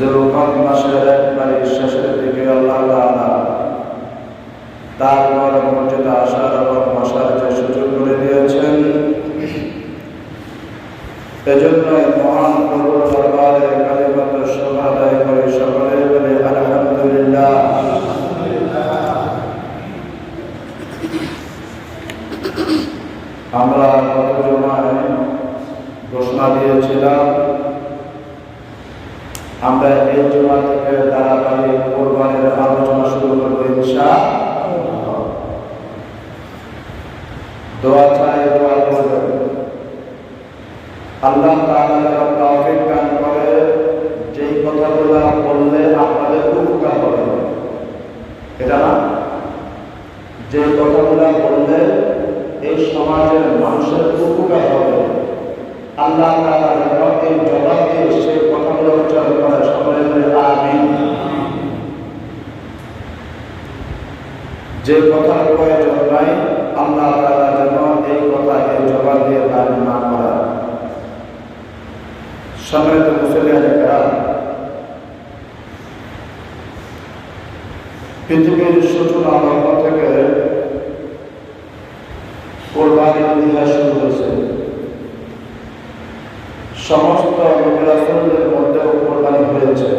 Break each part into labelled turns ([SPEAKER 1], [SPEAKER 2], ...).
[SPEAKER 1] মাসের একবারে শেষের দিকে আল্লাহ তাআলা তার মসজিদে আসার এবং বসার যে সুযোগ করে দিয়েছেন, এজন্য মহান প্রভুর দরবারে কালিমাত শোভাদায় করে সকলে বলে আলহামদুলিল্লাহ। আমরা গত জমায় ঘোষণা দিয়েছিলাম আমরা এই জমা থেকে ধারাবাহিক কোরবানের আলোচনা শুরু করব ইনশা দোয়া চাই, দোয়া করবেন। আল্লাহ তাআলা তৌফিক দান করে, যেই কথাগুলো বললে আপনাদের উপকার হবে। এটা না? যে কথাগুলো বললে এই সমাজের মানুষের উপকার হবে। আল্লাহ তাআলা যেন এই জবাব সেই কথাগুলো উচ্চারণ করে সকলে বলে আমিন যে কথার প্রয়োজন নাই, আল্লাহ তাআলা যেন এই কথা এই জবাব দিয়ে দান না করা সম্মানিত মুসলিয়ান পৃথিবীর সূচনা লগ্ন থেকে কোরবানির ইতিহাস শুরু হয়েছে। সমস্ত নবিরাসুলদের মধ্যেও কোরবানি হয়েছে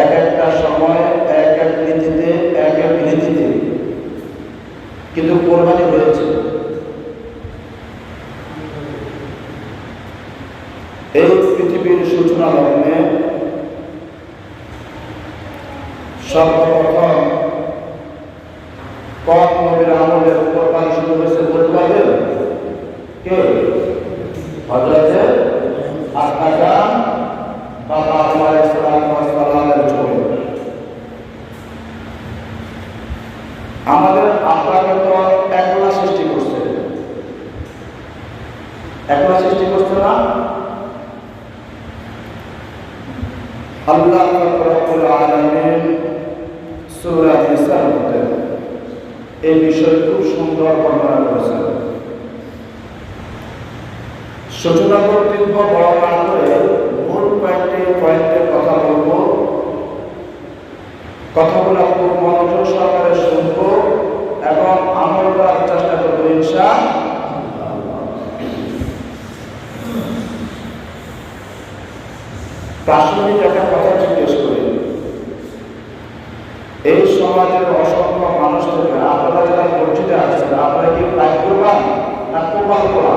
[SPEAKER 1] এক একটা সময় এক এক নীতিতে এক এক নীতিতে কিন্তু কোরবানি হয়েছে। এই পৃথিবীর সূচনা লগ্নে সর্বপ্রথম কম নবীর আমলের কোরবানি শুরু হয়েছে বলতে পারবেন কে হজরতে আকাশা বাবা আমার সালামের ছবি আমাদের আপনাকে তো একলা সৃষ্টি করছে একলা সৃষ্টি করছে না আল্লাহ রব্বুল আলামিন সূরা নিসার মধ্যে এই বিষয় খুব সুন্দর বর্ণনা করেছেন সূচনা কর্তৃত্ব বড় না করে মূল কয়েকটি পয়েন্টের কথা বলব। কথাগুলো খুব মনোযোগ সহকারে এবং আমল করার চেষ্টা করব একটা কথা জিজ্ঞেস করি। এই সমাজের অসংখ্য মানুষ থেকে আপনারা যারা মসজিদে আসছেন, আপনারা কি ভাগ্যবান না কোপাল করা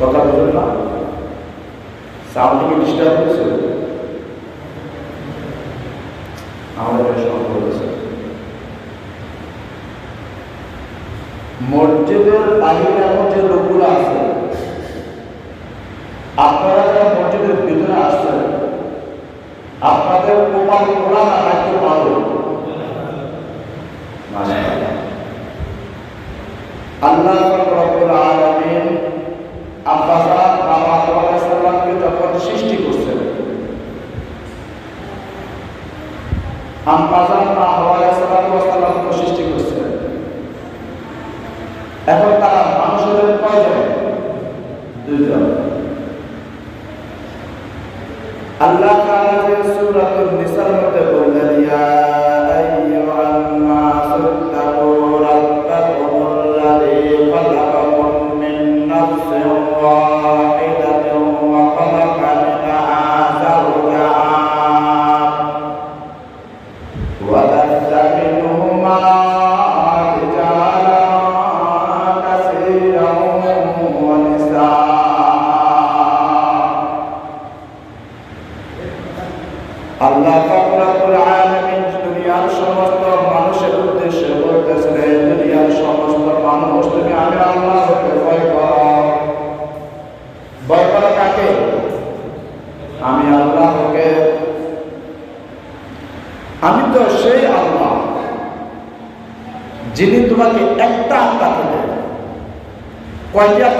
[SPEAKER 1] কথা বুঝলেন না? সাউন্ড কি ডিস্টার্ব হয়েছে? আমাদের সম্ভব হয়েছে মসজিদের বাইরে এখন যে লোকগুলো আছে, আপনারা যারা মসজিদের ভিতরে আসছেন, আপনাদের কোপাল খোলা না রাখতে পারবে? আল্লাহ রব্বুল আলামিন এখন মানুষের কয়জন? দুইজন। আল্লাহ কয়টি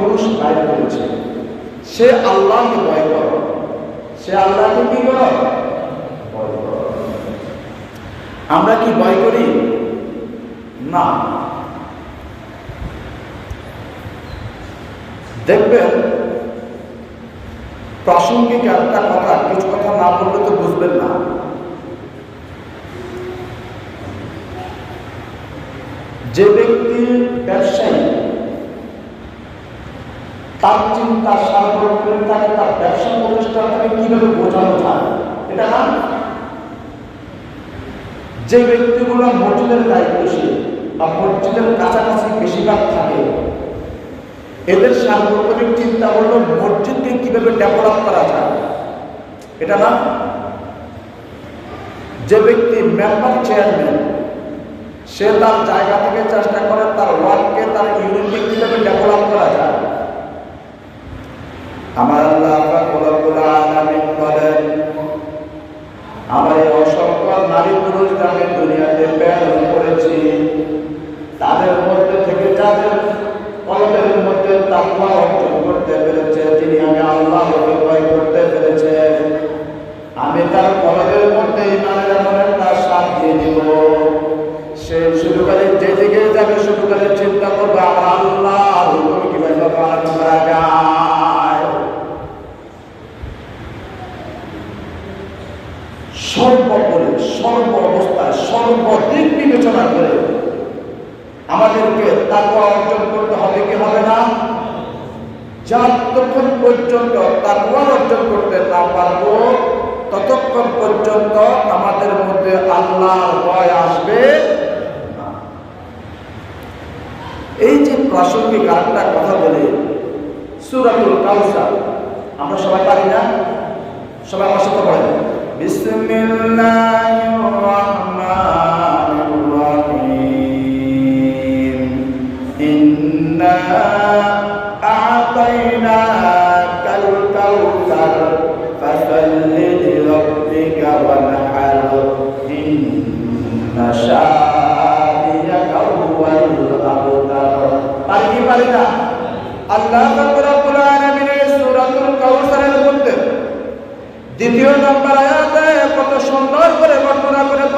[SPEAKER 1] পুরুষ বাইর করেছি। সে আল্লাহকে ভয় করো। সে আল্লাহকে কি করো? আমরা কি ভয় করি? না। দেখবেন, প্রাসঙ্গিক একটা কথা, কিছু কথা না বললে তো বুঝবেন না। যে ব্যক্তি ব্যবসায়ী তার চিন্তা সার্বক্ষণিক থাকে, তার ব্যবসা প্রতিষ্ঠানটাকে কীভাবে বোঝানো যায়? এটা না যে ব্যক্তিগুলো মসজিদের দায়িত্বশীল বা মসজিদের কাছাকাছি বেশিরভাগ থাকে, এদের সার্বক্ষণিক চিন্তা হলো মসজিদকে কীভাবে ডেভেলপ করা যায়। এটা না? যে ব্যক্তি মেম্বার চেয়ারম্যান, সে তার জায়গা থেকে চেষ্টা করে তার ওয়ার্ডকে তার ইউনিটকে কীভাবে ডেভেলপ করা যায়। আমার আল্লাহ আলামিন বলেন, আমার এই অসংখ্য নারী পুরুষ আমি দুনিয়াতে প্রেরণ তাদের মধ্যে থেকে যাদের কলমের মধ্যে তাকওয়া অর্জন পেরেছে তিনি আমি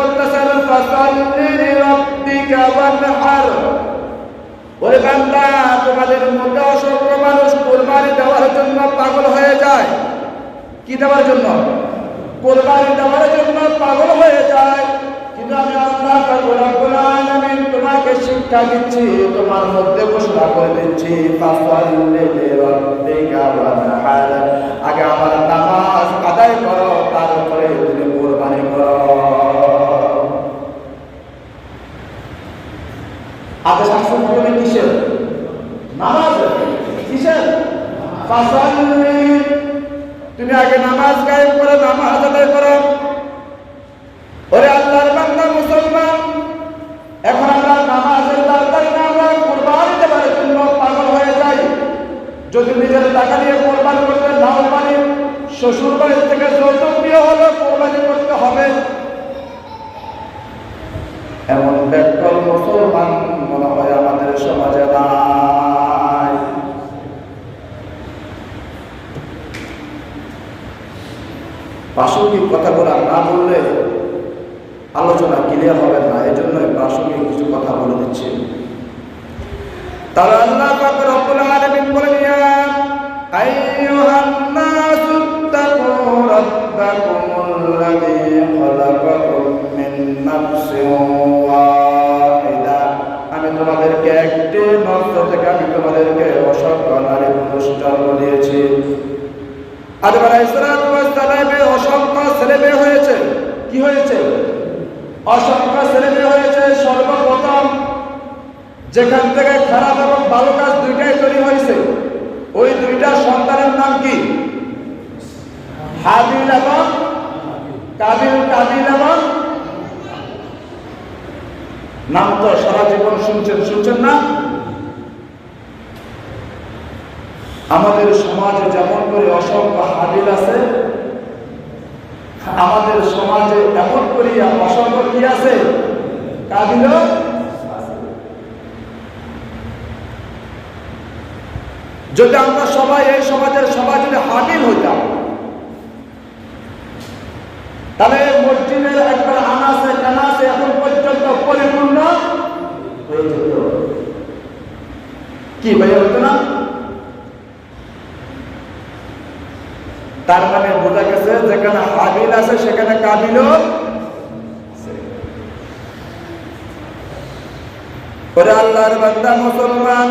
[SPEAKER 1] বলতেছেন তোমাদের মধ্যে অসংখ্য মানুষ কোরবানি দেওয়ার জন্য পাগল হয়ে যায়। কি দেওয়ার জন্য? কোরবানি দেওয়ার জন্য পাগল হয়ে যায়। কিন্তু আমি আল্লাহ রব্বুল তোমাকে শিক্ষা দিচ্ছি, তোমার মধ্যে ঘোষণা করে দিচ্ছি ফাসাল্লি লিরাব্বিকা ওয়ানহার। আগে আমার নামাজ আদায় করো তারপরে তুমি কোরবানি করো আগে শাস্ত্র প্রথমে কিসের নামাজ কিসের ফাসাল্লি তুমি আগে নামাজ গায়েব করো, নামাজ আদায় করো। ওরে আল্লাহর বান্দা মুসলমান, এখন আমরা নামাজের দরকার না, আমরা কোরবানি দেওয়ার জন্য পাগল হয়ে যাই। যদি নিজের টাকা দিয়ে কোরবান করতে নাও পারি, শ্বশুর বাড়ির থেকে যৌতুক দিয়ে হলে কোরবানি করতে হবে। এমন ব্যাকল মুসলমান মনে হয় আমাদের সমাজে নাই। প্রাসঙ্গিক কথাগুলো না বললে আলোচনা ক্লিয়ার হবে না। এই জন্য প্রাসঙ্গিক কিছু কথা বলে দিচ্ছি। তারা আল্লাহ রব্বুল আলামিন ইয়া আইয়ুহান রাব্বাকুমুল্লাযী খালাকাকুম মিন নাফসিন ওয়াহিদা। আমি তোমাদেরকে একটি নফস থেকে আমি তোমাদেরকে অসংখ্য নারী পুরুষ জন্ম দিয়েছি। আদম আলাইহিস সালামের অসংখ্য ছেলে হয়েছে। কি হয়েছে? অসংখ্য ছেলে হয়েছে, সর্বপ্রথম যেখান থেকে খারাপ এবং ভালো কাজ দুইটাই তৈরি হয়েছে। ওই দুইটা সন্তানের নাম কি? হাবিল এবং কাবিল কাবিল এবং নাম তো সারা জীবন শুনছেন শুনছেন না? আমাদের সমাজে যেমন করে অসংখ্য হাবিল আছে, আমাদের সমাজে এমন করিয়া অসংখ্য কি আছে? কাবিল? যদি আমরা সবাই এই সমাজের সবাই যদি হাবিল হইতাম, তাহলে মসজিদের একবার আনাসে, কানাসে এখন পর্যন্ত পরিপূর্ণ হয়ে যেত। কি ভাইয়া হতো না? তার মানে বোঝা গেছে যেখানে হাবিল আছে সেখানে কাবিল ওরে আল্লাহর বান্দা মুসলমান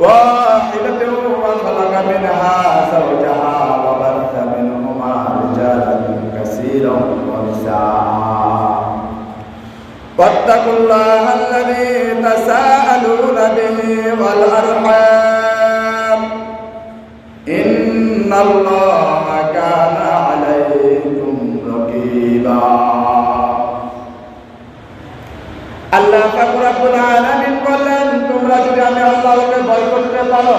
[SPEAKER 1] واحدة وخلق منها زوجها وبث منهما رجالا كثيرا ونساء واتقوا الله الذي تساءلون به والأرحام الله كان عليكم رقيبا আল্লাহ পাক রব্বুল আলামিন বললেন তোমরা যদি আমি আল্লাহকে ভয় করতে পারো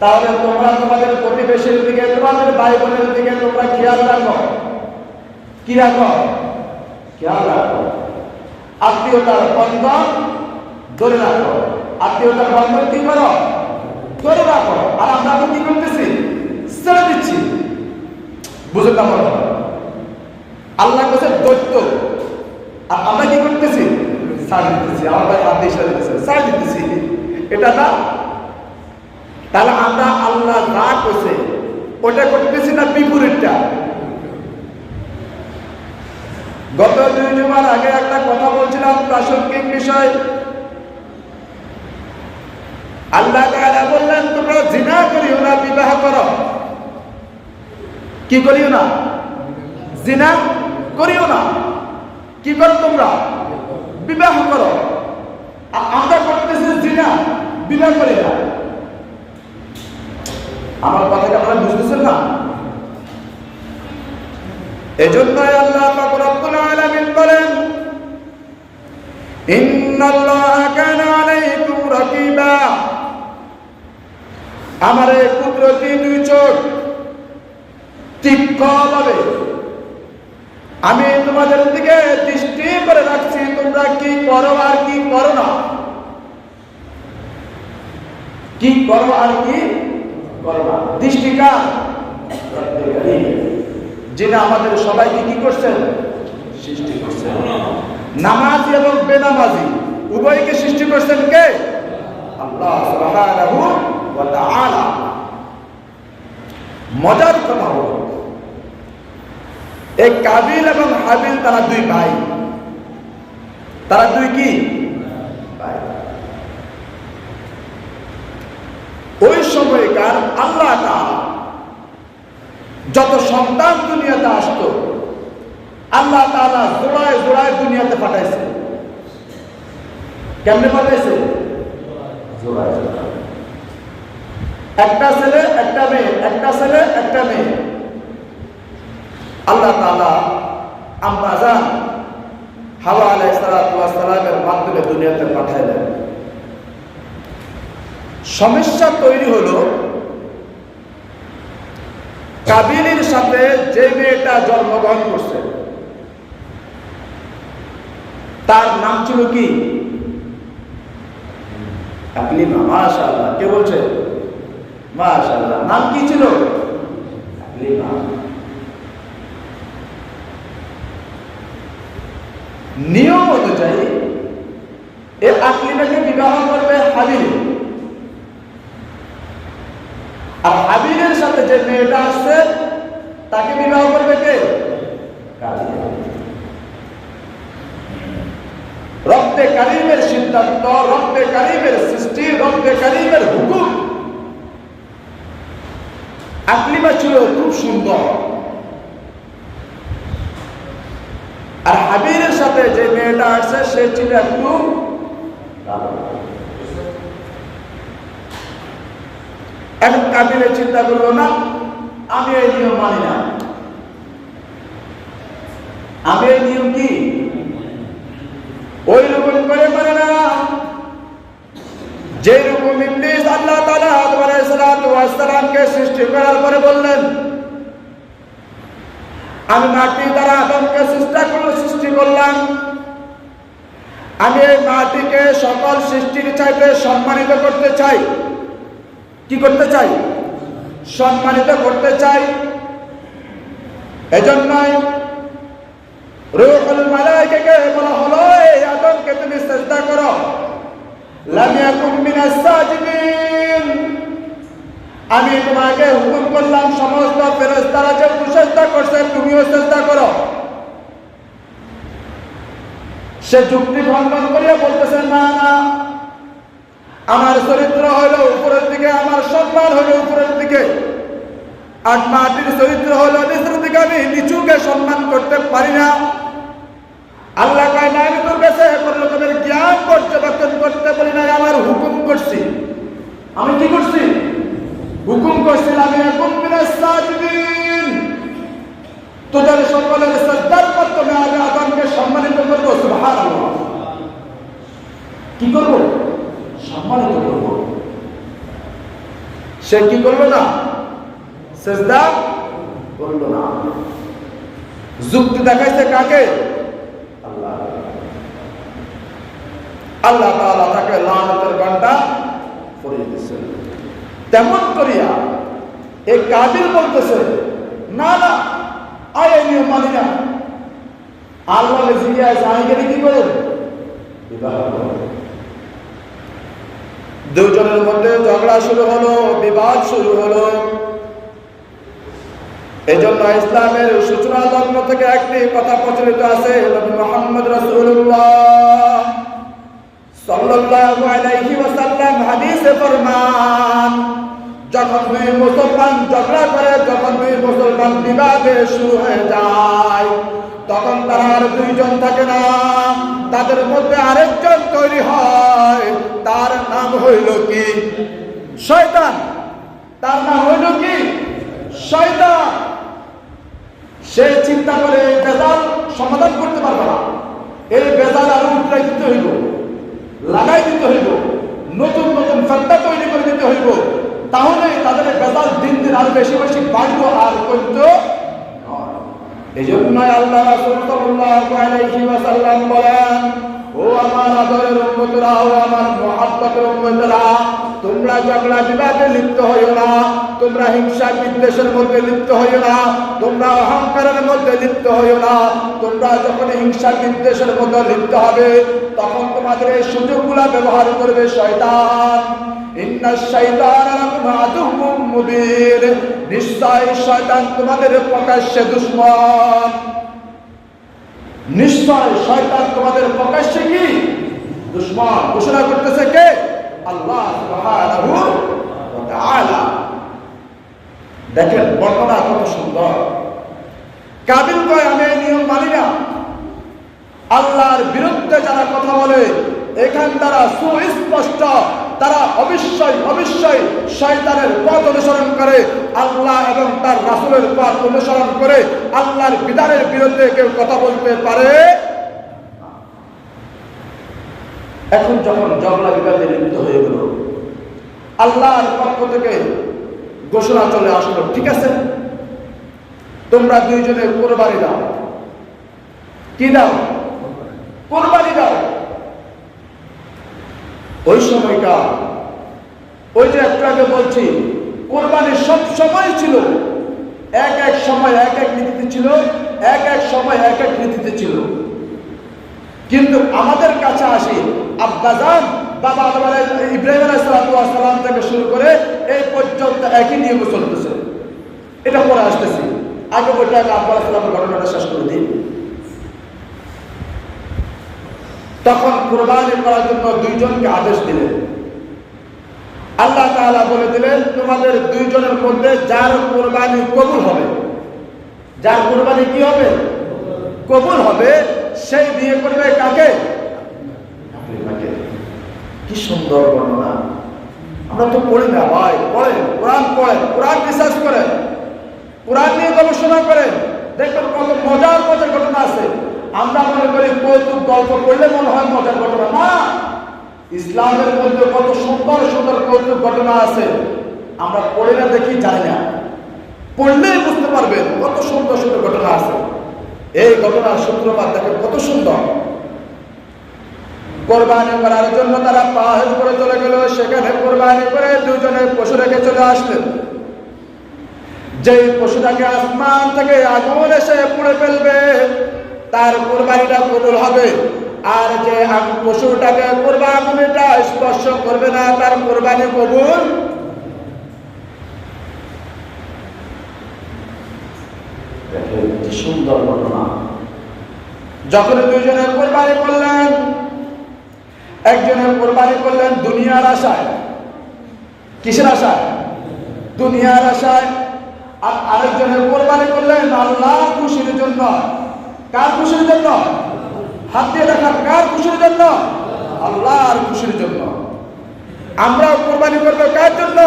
[SPEAKER 1] তাহলে তোমরা তোমাদের প্রতিবেশীর দিকে তোমাদের ভাই বোনের দিকে তোমরা খেয়াল রাখো কি রাখো খেয়াল রাখো আত্মীয়তার বন্ধন ধরে রাখো আত্মীয়তার বন্ধন কি করো ধরে রাখো, আর আমরা এখন কি করতেছি? ছেড়ে দিচ্ছি। বুঝে না মনে আল্লাহ কাছে দৈত্য। আর আমরা কি করতেছি? সার দিতেছি। আমার ভাই দিতেছে। সার দিতেছি। এটা না? তাহলে আমরা আল্লাহ যা করছে ওটা করতেছি না বিপরীতটা? গত দুই জুমার আগে একটা কথা বলছিলাম প্রাসঙ্গিক বিষয়। আল্লাহ তাআলা বললেন, তোমরা জিনা করিও না, বিবাহ করো। কি করিও না? জিনা করিও না। কি করো তোমরা? বিবাহ করো। আমরা করতেছি জিনা, বিবাহ করি না। আমার কথাটা আপনারা বুঝতেছেন না? এজন্যই আল্লাহ পাক রব্বুল আলামিন বলেন, ইন্নাল্লাহা কানা আলাইকুম রাকিবা। আমার এই কুদরতি দুই চোখ তীক্ষ্ণভাবে আমি তোমাদের দিকে দৃষ্টি করে রাখছি, তোমরা কি করো আর কি করো না? কি করো আর কি করো না? দৃষ্টিকার যিনি আমাদের সবাইকে কি করছেন? সৃষ্টি করছেন। নামাজ এবং বেনামাজি, উভয়কে সৃষ্টি করছেন কে? আল্লাহ মজার কথা হলো, এই কাবিল এবং হাবিল তারা দুই ভাই। তারা দুই কি? ওই সময়কার আল্লাহ যত সন্তান দুনিয়াতে আসতো, আল্লাহ তাআলা জোড়ায় জোড়ায় দুনিয়াতে পাঠাইছে। কেমনে পাঠাইছে? জোড়ায় জোড়ায়। একটা ছেলে, একটা মেয়ে, একটা ছেলে, একটা মেয়ে। আল্লাহ তাআলা আমরা যান হাওয়া আলাইহিস সালামের মাধ্যমে দুনিয়াতে পাঠাইলেন। সমস্যা তৈরি হলো, কাবিলের সাথে যে মেয়েটা জন্মগ্রহণ করছে, তার নাম ছিল কি? আকলিমা মাশাআল্লাহ, কে বলছে? মাশাআল্লাহ। নাম কি ছিল? নিয়ম অনুযায়ী এ আকলিমাকে বিবাহ করবে হাবিল। আর হাবিলের সাথে যে মেয়েটা আসছে, তাকে বিবাহ করবে কে? রক্তে কারিমের সিদ্ধান্ত রক্তে কারিমের সৃষ্টি রক্তে কারিমের হুকুম আকলিমা ছিল খুব সুন্দর। আর হাবিরের সাথে যে মেয়েটা আসছে, সে ছিল একটু এখন চিন্তা করল না, আমি এই নিয়ম মানি না। আমি এই নিয়ম কি? ওই রকম করে মানে না। যে রকম ইবলিস আল্লাহ সৃষ্টি করার পরে বললেন, আমি মাটি দ্বারা আদমকে সৃষ্টি সৃষ্টি করলাম। আমি এই মাটিকে সকল সৃষ্টির চাইতে সম্মানিত করতে চাই। কি করতে চাই? সম্মানিত করতে চাই। এজন্যই রুহুল মালাইকাকে বলা হলো এই আদমকে তুমি চেষ্টা করো। লাম ইয়াকুম মিনাস সাজিদিন। আমি তোমাকে হুকুম করলাম, সমস্ত ফেরেশতারা যে চেষ্টা করছে, তুমিও চেষ্টা করো। সে যুক্তি ভঙ্গন করিয়া বলতেছে না না, আমার চরিত্র হলো উপরের দিকে, আমার সম্মান হলো উপরের দিকে। আর মাটির চরিত্র হলো নিচের দিকে, আমি নিচুকে সম্মান করতে পারি না। আল্লাহ কয়, না, আমি তোর কাছে কোন রকমের জ্ঞান পর্যবেক্ষণ করতে পারি না আমার হুকুম করছি। আমি কি করছি? হুকুম করছি আমি এখন তোদের সকলের শ্রদ্ধার মাধ্যমে আমি আদমকে সম্মানিত করব, সুবহানাল্লাহ। কি করব? সম্মানিত করব। সে কি করল না? সেজদা করল না। যুক্তি দেখাইছে কাকে? আল্লাহ। আল্লাহ তাআলা তাকে লানতের ঘণ্টা পরিয়ে দিয়েছে তেমন করিয়া এই কাবিল বলতেছে, না না, আয় মানি না। আল্লাহ কি দুজনের মধ্যে ঝগড়া শুরু হলো, বিবাদ শুরু হলো। এই জন্য ইসলামের সূচনা লগ্ন থেকে একটি কথা প্রচলিত আছে মোহাম্মদ ওয়াসাল্লাম হাদিসে ফরমান, যখন দুই মুসলমান ঝগড়া করে, যখন দুই মুসলমান বিবাদে শুরু হয়ে যায়, তখন তারা আর দুইজন থাকে না। তাদের মধ্যে আরেকজন তৈরি হয়, তার নাম হইল কি? শয়তান। তার নাম হইল কি? শয়তান। সে চিন্তা করে এই বেজাল সমাধান করতে পারবে না। এই বেজাল আরও দিতে হইব, লাগাই দিতে হইব। নতুন নতুন ফেন্টা তৈরি করে দিতে হইব। তাহলে তাদের বেতাল দিন দিন আরও বেশি বেশি বাড়বো আর কিন্তু এই জন্য আল্লাহ বলেন ও আমার আদরের উম্মতরা, ও আমার মহাব্বতের উম্মতরা, তোমরা ঝগড়া বিবাদে লিপ্ত হইও না, তোমরা হিংসা বিদ্বেষের মধ্যে লিপ্ত হইও না, তোমরা অহংকারের মধ্যে লিপ্ত হইও না, তোমরা যখন হিংসা বিদ্বেষের মধ্যে লিপ্ত হবে, তখন তোমাদের এই সুযোগগুলা ব্যবহার করবে শয়তান। নিশ্চয় শয়তান তোমাদের প্রকাশ্যে দুশমন। নিশ্চয় শয়তান তোমাদের প্রকাশ্যে কি? দুশমন ঘোষণা করতেছে কে? আল্লাহ দেখেন, বর্ণনা কত সুন্দর। কাবিল কয়, আমি এই নিয়ম মানি না। আল্লাহর বিরুদ্ধে যারা কথা বলে, এখান দ্বারা সুস্পষ্ট তারা অবশ্যই অবশ্যই শয়তানের পথ অনুসরণ করে, আল্লাহ এবং তার রাসূলের পথ অনুসরণ করে, আল্লাহর বিধানের বিরুদ্ধে কেউ কথা বলতে পারে? এখন যখন ঝগড়া বিবাদে লিপ্ত হয়ে গেল, আল্লাহর পক্ষ থেকে ঘোষণা চলে আসলো, ঠিক আছে? তোমরা দুইজনে কোরবানি দাও। কি দাও? কোরবানি দাও। ওই সময়টা ওই যে একটু আগে বলছি কোরবানি সব সময় ছিল, এক এক সময় এক এক নীতিতে ছিল, এক এক সময় এক এক নীতিতে ছিল। কিন্তু আমাদের কাছে আসি, আব্বাজান বাবা ইব্রাহিম আলাইসালাম থেকে শুরু করে এই পর্যন্ত একই নিয়ম চলতেছে। এটা পরে আসতেছি। আগে বলতে আগে আব্বা ঘটনাটা শেষ করে দিই। তখন কোরবানি করার জন্য দুইজনকে আদেশ দিলেন। আল্লাহ তাআলা বলে দিলেন, তোমাদের দুইজনের মধ্যে যার কোরবানি কবুল হবে, যার কোরবানি কি হবে? কবুল হবে, সেই বিয়ে করবে কাকে? কি সুন্দর বর্ণনা। আমরা তো পড়ি না ভাই, পড়েন, কোরআন পড়েন, কোরআন রিসার্চ করেন, কোরআন নিয়ে গবেষণা করেন, দেখবেন কত মজার মজার ঘটনা আছে। আমরা মনে করি কৌতুক গল্প করলে মনে হয় মজার ঘটনা। না! ইসলামের মধ্যে কত সুন্দর সুন্দর কৌতুক ঘটনা আছে। আমরা পড়ে না দেখি, জানি না। পড়লেই বুঝতে পারবেন কত সুন্দর সুন্দর ঘটনা আছে। এই ঘটনার সূত্রপাত দেখেন কত সুন্দর। কোরবানি করার জন্য তারা পাহাড় করে চলে গেল, সেখানে কোরবানি করে দুজনে পশু রেখে চলে আসলেন। যেই পশুটাকে আসমান থেকে আগুন এসে পুড়ে ফেলবে তার কোরবানিটা কবুল হবে। আর যে পশুটাকে কোরবানিটা স্পর্শ করবে না তার কোরবানি কবুল সুন্দর ঘটনা। যখন দুইজনে কোরবানি করলেন একজনে কোরবানি করলেন দুনিয়ার আশায়। কিসের আশায়? দুনিয়ার আশায়। আর আরেকজনের কোরবানি করলেন আল্লাহ খুশির জন্য। কার খুশির জন্য? হাত দিয়ে দেখান, কার খুশির জন্য? আল্লাহর খুশির জন্য। আমরাও কোরবানি করব কার জন্য?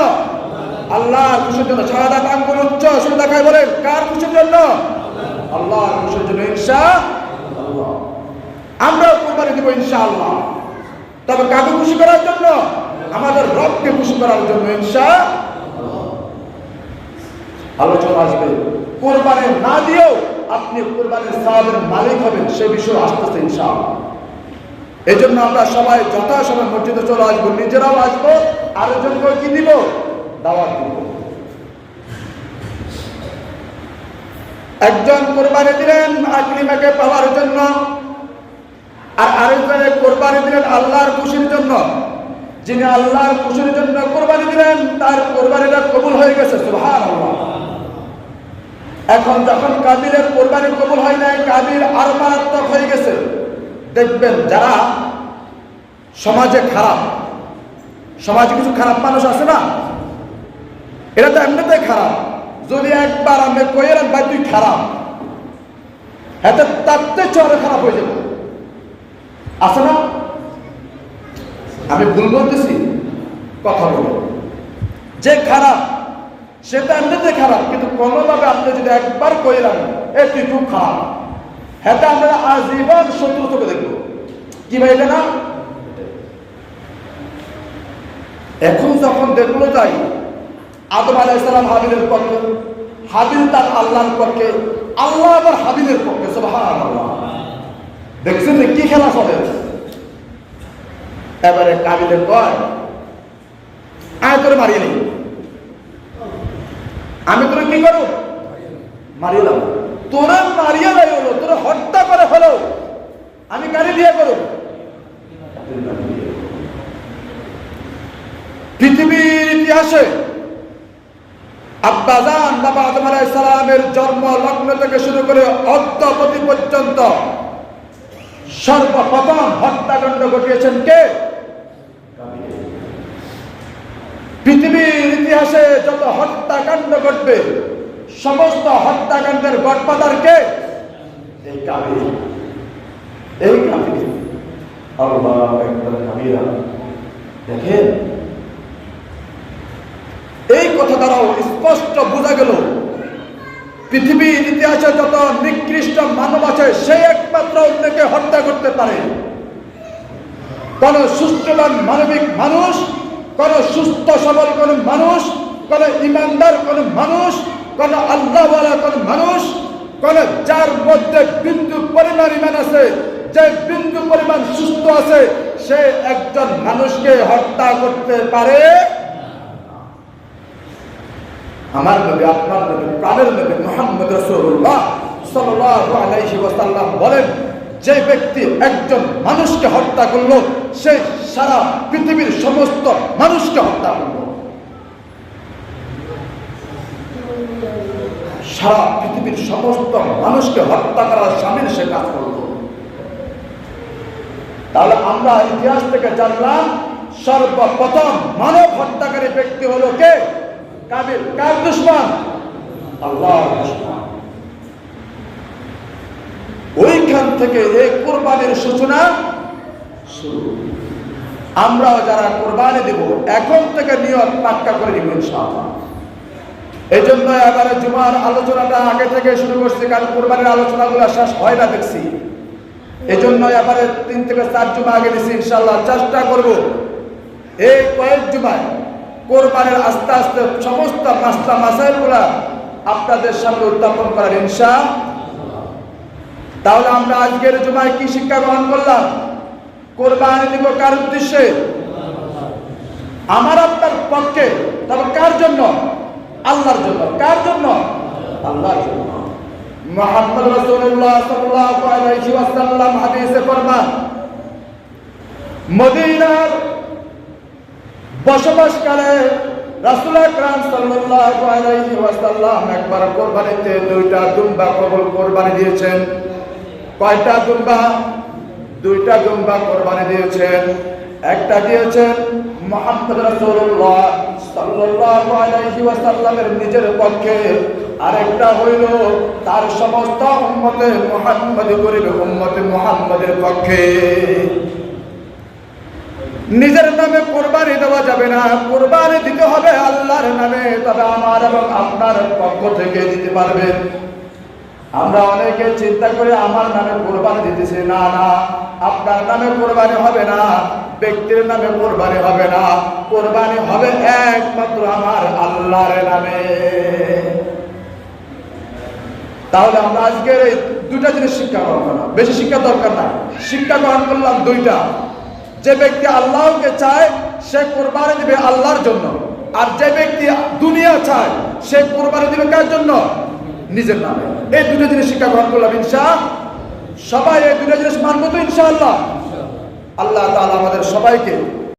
[SPEAKER 1] আল্লাহর খুশির জন্য। সারাদাত আঙ্গুল উচ্চ শুনে দেখায় বলেন, কার খুশির জন্য? আল্লাহর খুশির জন্য ইনশা আল্লাহ। আমরাও কোরবানি দেবো ইনশাআল্লাহ তবে কাকে খুশি করার জন্য? আমাদের রবকে খুশি করার জন্য ইনশা আলোচনা আসবে। কোরবানি না দিয়েও আপনি কোরবানির সাহাবের মালিক হবেন, সে বিষয়ে আসতেছে ইনশাআল্লাহ। এই জন্য আমরা সবাই যথাসময় মসজিদে চলে আসব, নিজেরাও আসব আরেকজনকে কি দিব দাওয়াত দিব। একজন কোরবানি দিলেন আকলিমাকে পাওয়ার জন্য, আর আরেকজনে কোরবানি দিলেন আল্লাহর খুশির জন্য। যিনি আল্লাহর খুশির জন্য কোরবানি দিলেন, তার কোরবানিটা কবুল হয়ে গেছে, সুবহানাল্লাহ। এখন যখন কাবিলের কোরবানি কবুল হয় নাই কাবিল আর মারাত্মক হয়ে গেছে। দেখবেন যারা সমাজে খারাপ, সমাজে কিছু খারাপ মানুষ আছে না এটা তো এমনিতে খারাপ। যদি একবার আমি কইলাম ভাই তুই খারাপ। এতে তাতে চরে খারাপ হয়ে যাবে। আছে না? আমি ভুল বলতেছি? কথা বলো। যে খারাপ সেটা এমনিতে খারাপ, কিন্তু কোনোভাবে আপনি যদি একবার কইলাম এ খুব খারাপ। হ্যাঁ আমরা আজীবন শত্রু তোকে দেখব। কি ভাইলে না? এখন যখন দেখল যাই আদম আলাইসালাম হাবিলের পক্ষে হাবিল তার আল্লাহর পক্ষে, আল্লাহ আবার হাবিলের পক্ষে সব দেখছেন কি খেলা চলে? এবারে কাবিলের কয়, আয়, তোরে মারিয়ে নি। আমি তোরে কি করো মারিলাম। তোরা মারিয়ে নাই হলো, তোরা হত্যা করে হলো আমি গাড়ি দিয়ে করো পৃথিবীর ইতিহাসে আব্বাজান বাবা আদম আলাইহিস সালামের জন্ম লগ্ন থেকে শুরু করে অদ্যপতি পর্যন্ত সর্বপ্রথম হত্যাকাণ্ড ঘটিয়েছেন কে? পৃথিবীর ইতিহাসে যত হত্যাকাণ্ড ঘটবে, সমস্ত হত্যাকাণ্ডের গডফাদার কে এই কাবিল এই কাবিল আল্লাহ কাবিরা দেখেন? এই কথা দ্বারাও স্পষ্ট বোঝা গেল, পৃথিবীর ইতিহাসে যত নিকৃষ্ট মানব আছে, সে একমাত্র অন্যকে হত্যা করতে পারে। কোন সুস্থবান মানবিক মানুষ কোন সুস্থ, সবল কোন মানুষ, কোন ইমানদার কোন মানুষ, কোন আল্লাহওয়ালা কোন মানুষ, কোন যার মধ্যে বিন্দু পরিমাণ ইমান আছে, যে বিন্দু পরিমাণ সুস্থ আছে, সে একজন মানুষকে হত্যা করতে পারে? আমার নবী, আপনার নবী, প্রাণের নবী মোহাম্মদ রসুল্লাহ সাল্লাল্লাহু আলাইহি ওয়াসাল্লাম বলেন যে ব্যক্তি একজন মানুষকে হত্যা করল, সে সারা পৃথিবীর সমস্ত মানুষকে হত্যা করল। সারা পৃথিবীর সমস্ত মানুষকে হত্যা করার স্বামীর সে কাজ করল। তাহলে আমরা ইতিহাস থেকে জানলাম, সর্বপ্রথম মানব হত্যাকারী ব্যক্তি হলো কে? কাবিল, কার দুশ্মন? আল্লাহ ওইখান থেকে এই কোরবানির সূচনা শুরু। আমরাও যারা কোরবানি দেব, এখন থেকে নিয়ত পাক্কা করে নিব ইনশাআল্লাহ। এই জন্য এবারে জুমার আলোচনাটা আগে থেকে শুরু করছি, কারণ কোরবানির আলোচনাগুলো শেষ হয় না দেখছি। এই জন্য এবারে তিন থেকে চার জুমা আগে নিছি ইনশাল্লাহ চেষ্টা করব এই কয়েক জুমায় কোরবানির আস্তে আস্তে সমস্ত মাস্তা মাসাইলগুলা আপনাদের সামনে উত্থাপন করার ইনশা তাহলে আমরা আজকের জুমায় কি শিক্ষা গ্রহণ করলাম? কোরবানি দিব কার উদ্দেশ্যে? আমার আপনার পক্ষে তবে কার জন্য? আল্লাহর জন্য। কার জন্য? আল্লাহর জন্য। মোহাম্মদ রাসূলুল্লাহ সাল্লাল্লাহু আলাইহি ওয়াসাল্লাম হাদিসে ফরমান, মদিনার বসবাসকালে রাসূল আকরাম সাল্লাল্লাহু আলাইহি ওয়াসাল্লাম একবার কোরবানিতে দুইটা দুম্বা কবুল কোরবানি দিয়েছেন। কয়টা দুম্বা দুইটা দুম্বা কোরবানি দিয়েছেন, একটা দিয়েছেন মোহাম্মদ রাসূলুল্লাহ সাল্লাল্লাহু আলাইহি ওয়াসাল্লামের নিজের পক্ষে, আরেকটা হইল তার সমস্ত উম্মতে মুহাম্মদ গরিব উম্মতে মুহাম্মদের পক্ষে। নিজের নামে কোরবানি দেওয়া যাবে না, কোরবানি দিতে হবে আল্লাহর নামে, তবে আমার এবং আপনার পক্ষ থেকে দিতে পারবেন। আমরা অনেকে চিন্তা করে, আমার নামে কোরবানি দিতেছি। না না, আপনার নামে কোরবানি হবে না, ব্যক্তির নামে কোরবানি হবে না। কোরবানি হবে একমাত্র আমার আল্লাহর নামে। তাহলে আমরা আজকের এই দুটা জিনিস শিক্ষা গ্রহণ করলাম। বেশি শিক্ষা দরকার না শিক্ষা গ্রহণ করলাম দুইটা। যে ব্যক্তি আল্লাহকে চায়, সে কোরবানি দিবে আল্লাহর জন্য। আর যে ব্যক্তি দুনিয়া চায়, সে কোরবানি দিবে কার জন্য? নিজের নামে। এই দুটো জিনিস শিক্ষা গ্রহণ করলাম ইনশা সবাই এই দুটো জিনিস মানবো তো ইনশাআল্লাহ। আল্লাহ তালা আমাদের সবাইকে